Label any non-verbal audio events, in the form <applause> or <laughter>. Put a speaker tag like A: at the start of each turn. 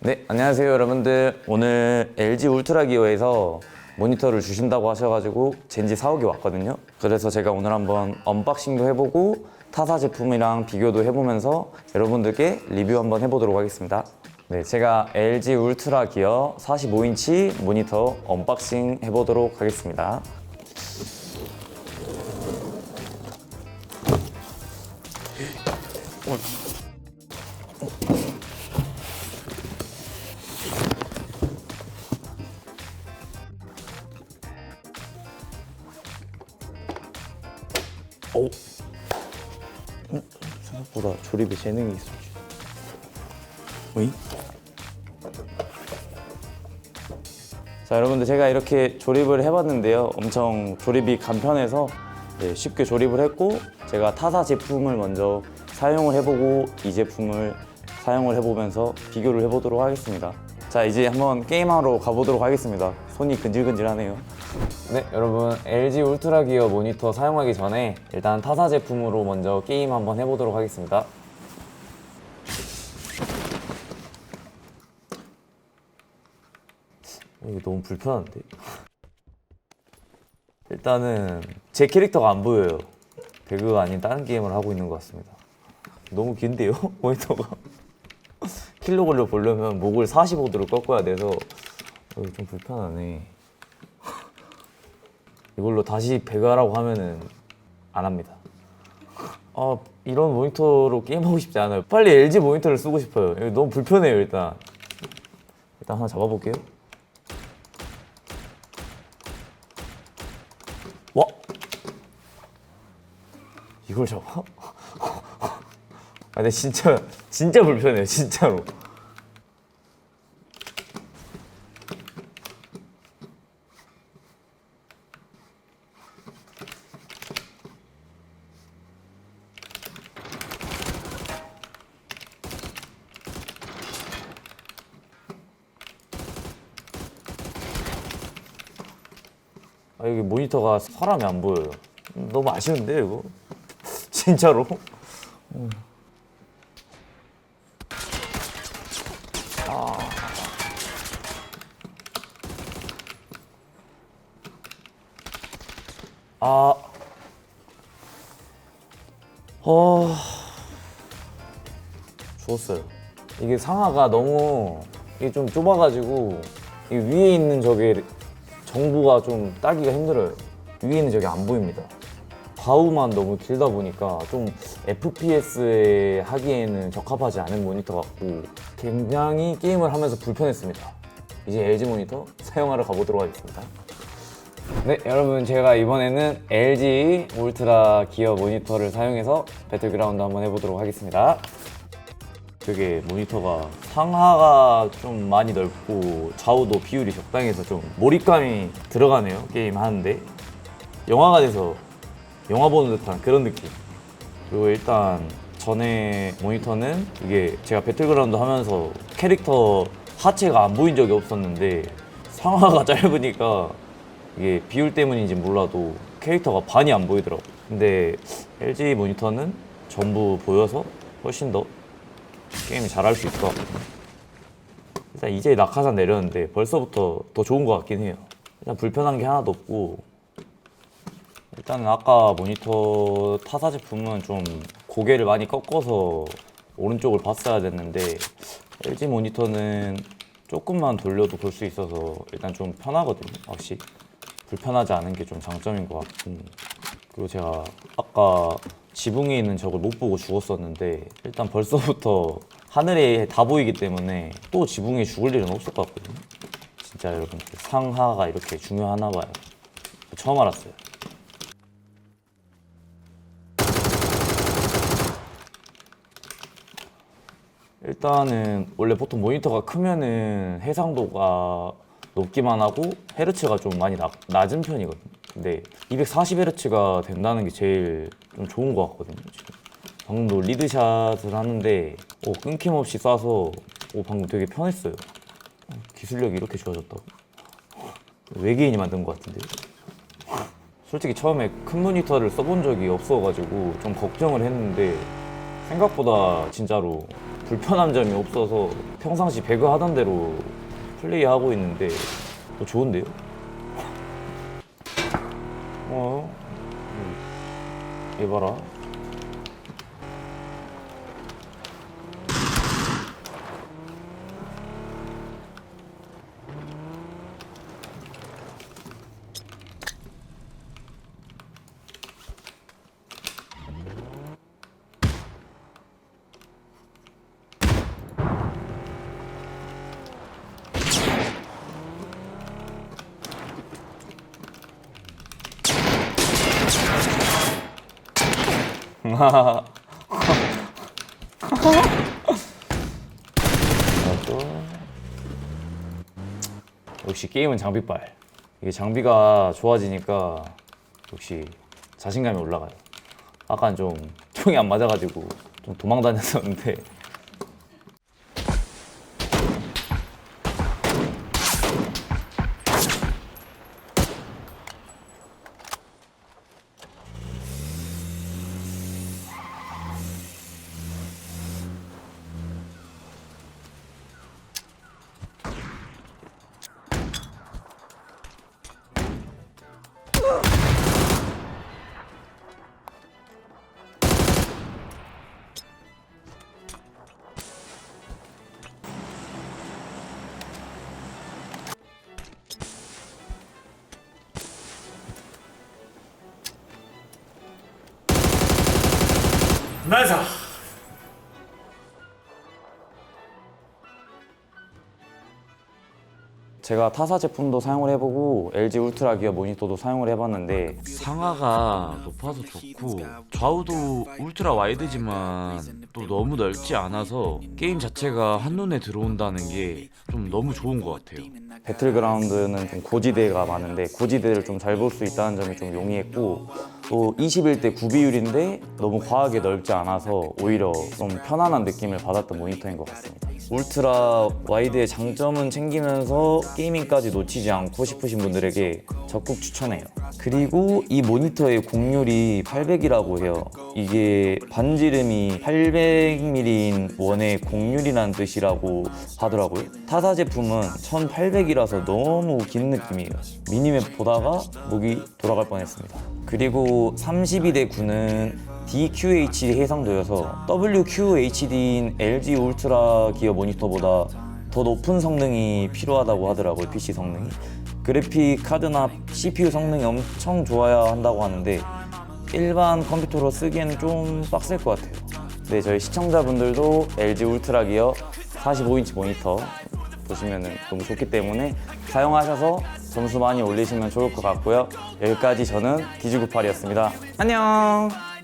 A: 네, 안녕하세요 여러분들. 오늘 LG 울트라 기어에서 모니터를 주신다고 하셔가지고 젠지 사오기 왔거든요. 그래서 제가 오늘 한번 언박싱도 해보고 타사 제품이랑 비교도 해보면서 여러분들께 리뷰 한번 해보도록 하겠습니다. 네, 제가 LG 울트라 기어 45인치 모니터 언박싱 해보도록 하겠습니다. 오. 음, 생각보다 조립에 재능이 있어. 오잉? 자, 여러분들 제가 이렇게 조립을 해봤는데요. 엄청 조립이 간편해서 네, 쉽게 조립을 했고 제가 타사 제품을 먼저 사용을 해보고 이 제품을 사용을 해보면서 비교를 해보도록 하겠습니다. 자, 이제 한번 게임하러 가보도록 하겠습니다. 손이 근질근질하네요. 네, 여러분 LG 울트라 기어 모니터 사용하기 전에 일단 타사 제품으로 먼저 게임 한번 해보도록 하겠습니다. 이게 너무 불편한데? 일단은 제 캐릭터가 안 보여요. 배그가 아닌 다른 게임을 하고 있는 것 같습니다. 너무 긴데요? <laughs> 모니터가. 킬로 걸려 보려면 목을 45도로 꺾어야 돼서 여기 좀 불편하네. 이걸로 다시 배그하라고 하면은 안 합니다. 아 이런 모니터로 게임하고 싶지 않아요. 빨리 LG 모니터를 쓰고 싶어요. 이거 너무 불편해요 일단. 일단 하나 잡아볼게요. 와 이걸 잡아? <laughs> 아 근데 진짜 진짜 불편해요 진짜로. 아 여기 모니터가 사람이 안 보여요. 음, 너무 아쉬운데 이거 <laughs> 진짜로. 음. 아. 아. 어. 죽었어요. 이게 상하가 너무 이게 좀 좁아가지고 이 위에 있는 저게 정보가 좀 따기가 힘들어요. 위에 있는 저게 안 보입니다. 좌우만 너무 길다 보니까 좀 FPS에 하기에는 적합하지 않은 모니터 같고 굉장히 게임을 하면서 불편했습니다. 이제 LG 모니터 사용하러 가보도록 하겠습니다. 네, 여러분 제가 이번에는 LG 울트라 기어 모니터를 사용해서 배틀그라운드 한번 해보도록 하겠습니다. 되게 모니터가 상하가 좀 많이 넓고 좌우도 비율이 적당해서 좀 몰입감이 들어가네요 게임 하는데. 영화관에서 영화 보는 듯한 그런 느낌. 그리고 일단 전에 모니터는 이게 제가 배틀그라운드 하면서 캐릭터 하체가 안 보인 적이 없었는데 상하가 <laughs> 짧으니까 이게 비율 때문인지 몰라도 캐릭터가 반이 안 보이더라고. 근데 LG 모니터는 전부 보여서 훨씬 더 게임이 잘할 수 있을 것 같거든요. 일단 이제 낙하산 내렸는데 벌써부터 더 좋은 것 같긴 해요. 일단 불편한 게 하나도 없고 일단은 아까 모니터 타사 제품은 좀 고개를 많이 꺾어서 오른쪽을 봤어야 됐는데 LG 모니터는 조금만 돌려도 볼 수 있어서 일단 좀 편하거든요. 확실히 불편하지 않은 게 좀 장점인 것 같고 그리고 제가 아까 지붕에 있는 적을 못 보고 죽었었는데 일단 벌써부터 하늘에 다 보이기 때문에 또 지붕에 죽을 일은 없을 것 같거든요. 진짜 여러분 상하가 이렇게 중요하나 봐요. 처음 알았어요. 일단은 원래 보통 모니터가 크면은 해상도가 높기만 하고 헤르츠가 좀 많이 낮, 낮은 편이거든요. 근데 240Hz가 된다는 게 제일 좀 좋은 것 같거든요. 지금. 방금도 리드샷을 하는데 오, 끊김없이 쏴서 오, 방금 되게 편했어요. 어, 기술력이 이렇게 좋아졌다고? 외계인이 만든 것 같은데. 솔직히 처음에 큰 모니터를 써본 적이 없어가지고 좀 걱정을 했는데 생각보다 진짜로 불편한 점이 없어서 평상시 배그 하던 대로 플레이하고 있는데 더 좋은데요? 어? 봐 라. 아, 또 역시 게임은 장비빨. 이게 장비가 좋아지니까 역시 자신감이 올라가요. 아까 좀 총이 안 맞아가지고 좀 도망 다녔었는데
B: 나이스
A: 제가 타사 제품도 사용을 해보고 LG 울트라 기어 모니터도 사용을 해봤는데
C: 상하가 높아서 좋고 좌우도 울트라 와이드지만 또 너무 넓지 않아서 게임 자체가 한눈에 들어온다는 게 좀 너무 좋은 것 같아요.
A: 배틀그라운드는 좀 고지대가 많은데 고지대를 좀 잘 볼 수 있다는 점이 좀 용이했고 또 21대 9비율인데 너무 과하게 넓지 않아서 오히려 좀 편안한 느낌을 받았던 모니터인 것 같습니다. 울트라 와이드의 장점은 챙기면서 게이밍까지 놓치지 않고 싶으신 분들에게 적극 추천해요. 그리고 이 모니터의 곡률이 800이라고 해요. 이게 반지름이 800mm인 원의 곡률이라는 뜻이라고 하더라고요. 타사 제품은 1800이라서 너무 긴 느낌이에요. 미니맵 보다가 목이 돌아갈 뻔했습니다. 그리고 32대 9는 DQHD 해상도여서 WQHD인 LG 울트라 기어 모니터보다 더 높은 성능이 필요하다고 하더라고요, PC 성능이. 그래픽 카드나 CPU 성능이 엄청 좋아야 한다고 하는데 일반 컴퓨터로 쓰기에는 좀 빡셀 것 같아요. 네, 저희 시청자분들도 LG 울트라 기어 45인치 모니터 보시면 너무 좋기 때문에 사용하셔서 점수 많이 올리시면 좋을 것 같고요. 여기까지 저는 디지구팔이었습니다. 안녕!